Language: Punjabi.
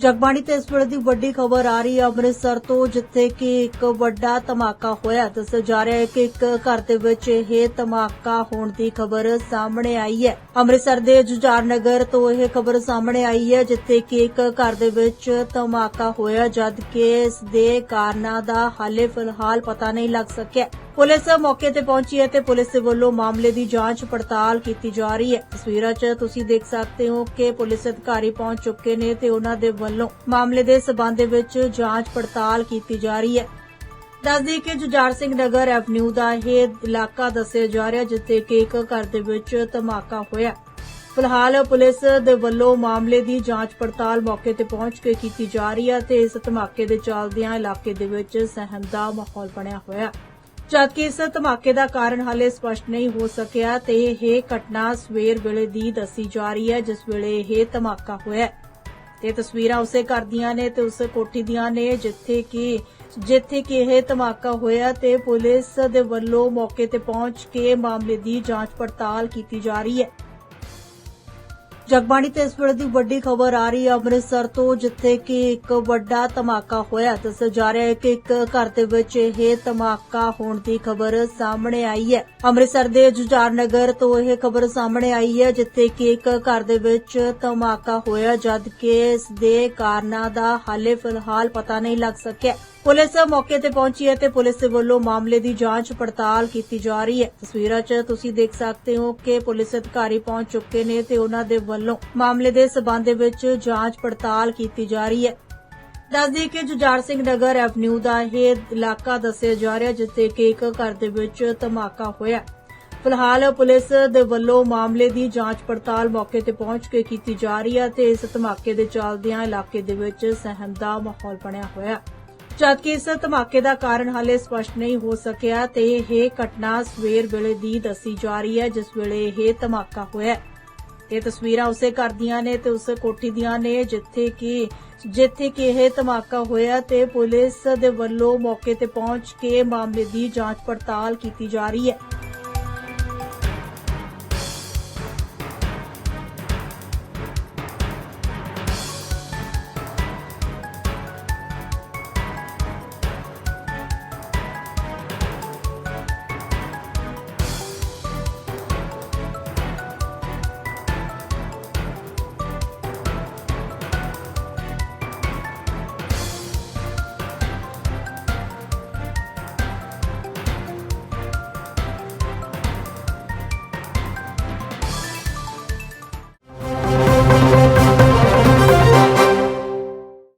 ਜਗਬਾਣੀ ਤੇ ਇਸ ਵੇਲੇ ਦੀ ਵੱਡੀ ਖਬਰ ਆ ਰਹੀ ਹੈ ਅੰਮ੍ਰਿਤਸਰ ਤੋਂ, ਜਿੱਥੇ ਕਿ ਇੱਕ ਵੱਡਾ ਧਮਾਕਾ ਹੋਇਆ। ਦੱਸਿਆ ਜਾ ਰਿਹਾ ਹੈ ਕਿ ਇੱਕ ਘਰ ਦੇ ਵਿੱਚ ਇਹ ਧਮਾਕਾ ਹੋਣ ਦੀ ਖਬਰ ਸਾਹਮਣੇ ਆਈ ਹੈ। ਅੰਮ੍ਰਿਤਸਰ ਦੇ ਜੁਝਾਰ ਨਗਰ ਤੋਂ ਇਹ ਖਬਰ ਸਾਹਮਣੇ ਆਈ ਹੈ, ਜਿੱਥੇ ਕਿ ਇੱਕ ਘਰ ਦੇ ਵਿੱਚ ਧਮਾਕਾ ਹੋਇਆ ਜਦ ਕਿ ਇਸ ਦੇ ਕਾਰਨਾਂ ਦਾ ਹਾਲੇ ਫਿਲਹਾਲ ਪਤਾ ਨਹੀਂ ਲੱਗ ਸਕਿਆ। ਪੁਲਿਸ ਮੌਕੇ ਤੇ ਪਹੁੰਚੀ ਹੈ ਤੇ ਪੁਲਿਸ ਦੇ ਵੱਲੋਂ ਮਾਮਲੇ ਦੀ ਜਾਂਚ ਪੜਤਾਲ ਕੀਤੀ ਜਾ ਰਹੀ ਹੈ। ਤਸਵੀਰਾਂ 'ਚ ਤੁਸੀਂ ਦੇਖ ਸਕਦੇ ਹੋ ਕਿ ਪੁਲਿਸ ਅਧਿਕਾਰੀ ਪਹੁੰਚ ਚੁੱਕੇ ਨੇ ਤੇ ਉਹਨਾਂ ਦੇ ਵੱਲੋਂ ਮਾਮਲੇ ਦੇ ਸਬੰਧ ਦੇ ਵਿੱਚ ਜਾਂਚ ਪੜਤਾਲ ਕੀਤੀ ਜਾ ਰਹੀ ਹੈ। ਦੱਸਦੀ ਕਿ ਜੁਝਾਰ ਸਿੰਘ ਨਗਰ ਐਵਨਿਊ ਦਾ ਇਹ ਇਲਾਕਾ ਦੱਸਿਆ ਜਾ ਰਿਹਾ ਜਿੱਥੇ ਕਿ ਇੱਕ ਘਰ ਦੇ ਵਿੱਚ ਧਮਾਕਾ ਹੋਇਆ। ਫਿਲਹਾਲ ਪੁਲਿਸ ਦੇ ਵੱਲੋਂ ਮਾਮਲੇ ਦੀ ਜਾਂਚ ਪੜਤਾਲ ਮੌਕੇ ਤੇ ਪਹੁੰਚ ਕੇ ਕੀਤੀ ਜਾ ਰਹੀ ਹੈ ਤੇ ਇਸ ਧਮਾਕੇ ਦੇ ਚੱਲਦਿਆਂ ਇਲਾਕੇ ਦੇ ਵਿੱਚ ਸਹਿਮ ਦਾ ਮਾਹੌਲ ਬਣਿਆ ਹੋਇਆ। ਜਦਕਿ ਇਸ ਧਮਾਕੇ ਦਾ ਕਾਰਨ ਹਾਲੇ ਸਪਸ਼ਟ ਨਹੀਂ ਹੋ ਸਕਿਆ ਤੇ ਇਹ ਘਟਨਾ ਸਵੇਰ ਵੇਲੇ ਦੀ ਦੱਸੀ ਜਾ ਰਹੀ ਹੈ, ਜਿਸ ਵੇਲੇ ਇਹ ਧਮਾਕਾ ਹੋਇਆ ਤੇ ਤਸਵੀਰਾਂ ਉਸੇ ਘਰ ਦੀਆਂ ਨੇ ਤੇ ਉਸ ਕੋਠੀ ਦੀਆਂ ਨੇ, ਜਿੱਥੇ ਕਿ ਜਿੱਥੇ ਕਿ ਇਹ ਧਮਾਕਾ ਹੋਇਆ ਤੇ ਪੁਲਿਸ ਦੇ ਵੱਲੋਂ ਮੌਕੇ ਤੇ ਪਹੁੰਚ ਕੇ ਮਾਮਲੇ ਦੀ ਜਾਂਚ ਪੜਤਾਲ ਕੀਤੀ ਜਾ ਰਹੀ ਹੈ। ਜਗਬਾਣੀ ਤੇ ਇਸ ਵੇਲੇ ਦੀ ਵੱਡੀ ਖਬਰ ਆ ਰਹੀ ਹੈ ਅੰਮ੍ਰਿਤਸਰ ਤੋਂ, ਜਿੱਥੇ ਕਿ ਇੱਕ ਵੱਡਾ ਧਮਾਕਾ ਹੋਇਆ। ਦੱਸਿਆ ਜਾ ਰਿਹਾ ਹੈ ਕਿ ਇੱਕ ਘਰ ਦੇ ਵਿੱਚ ਇਹ ਧਮਾਕਾ ਹੋਣ ਦੀ ਖਬਰ ਸਾਹਮਣੇ ਆਈ ਹੈ। ਅੰਮ੍ਰਿਤਸਰ ਦੇ ਜੁਝਾਰ ਨਗਰ ਤੋਂ ਇਹ ਖਬਰ ਸਾਹਮਣੇ ਆਈ ਹੈ, ਜਿੱਥੇ ਕਿ ਇੱਕ ਘਰ ਦੇ ਵਿੱਚ ਧਮਾਕਾ ਹੋਇਆ ਜਦ ਕਿ ਇਸ ਦੇ ਕਾਰਨਾਂ ਦਾ ਹਾਲੇ ਫਿਲਹਾਲ ਪਤਾ ਨਹੀਂ ਲੱਗ ਸਕਿਆ। ਪੁਲਿਸ ਮੌਕੇ ਤੇ ਪਹੁੰਚੀ ਹੈ ਤੇ ਪੁਲਿਸ ਦੇ ਵੱਲੋਂ ਮਾਮਲੇ ਦੀ ਜਾਂਚ ਪੜਤਾਲ ਕੀਤੀ ਜਾ ਰਹੀ ਹੈ। ਤਸਵੀਰਾਂ 'ਚ ਤੁਸੀਂ ਦੇਖ ਸਕਦੇ ਹੋ ਕਿ ਪੁਲਿਸ ਅਧਿਕਾਰੀ ਪਹੁੰਚ ਚੁੱਕੇ ਨੇ ਤੇ ਉਹਨਾਂ ਦੇ ਵੱਲੋਂ ਮਾਮਲੇ ਦੇ ਸਬੰਧ ਦੇ ਵਿੱਚ ਜਾਂਚ ਪੜਤਾਲ ਕੀਤੀ ਜਾ ਰਹੀ ਹੈ। ਦੱਸਦੀ ਕਿ ਜੁਝਾਰ ਸਿੰਘ ਨਗਰ ਐਵਨਿਊ ਦਾ ਇਹ ਇਲਾਕਾ ਦੱਸਿਆ ਜਾ ਰਿਹਾ ਜਿੱਥੇ ਕਿ ਇੱਕ ਘਰ ਦੇ ਵਿੱਚ ਧਮਾਕਾ ਹੋਇਆ। ਫਿਲਹਾਲ ਪੁਲਿਸ ਦੇ ਵੱਲੋਂ ਮਾਮਲੇ ਦੀ ਜਾਂਚ ਪੜਤਾਲ ਮੌਕੇ ਤੇ ਪਹੁੰਚ ਕੇ ਕੀਤੀ ਜਾ ਰਹੀ ਹੈ ਤੇ ਇਸ ਧਮਾਕੇ ਦੇ ਚੱਲਦਿਆਂ ਇਲਾਕੇ ਦੇ ਵਿੱਚ ਸਹਿਮ ਦਾ ਮਾਹੌਲ ਬਣਿਆ ਹੋਇਆ। ਜਦਕਿ ਇਸ ਧਮਾਕੇ ਦਾ ਕਾਰਨ ਹਾਲੇ ਸਪਸ਼ਟ ਨਹੀਂ ਹੋ ਸਕਿਆ ਤੇ ਇਹ ਘਟਨਾ ਸਵੇਰ ਵੇਲੇ ਦੀ ਦੱਸੀ ਜਾ ਰਹੀ ਹੈ, ਜਿਸ ਵੇਲੇ ਇਹ ਧਮਾਕਾ ਹੋਇਆ ਇਹ ਤਸਵੀਰਾਂ ਉਸੇ ਘਰ ਦੀਆਂ ਨੇ ਤੇ ਉਸ ਕੋਠੀ ਦੀਆਂ ਨੇ, ਜਿੱਥੇ ਕਿ ਜਿੱਥੇ ਕਿ ਇਹ ਧਮਾਕਾ ਹੋਇਆ ਤੇ ਪੁਲਿਸ ਦੇ ਵੱਲੋਂ ਮੌਕੇ ਤੇ ਪਹੁੰਚ ਕੇ ਮਾਮਲੇ ਦੀ ਜਾਂਚ ਪੜਤਾਲ ਕੀਤੀ ਜਾ ਰਹੀ ਹੈ।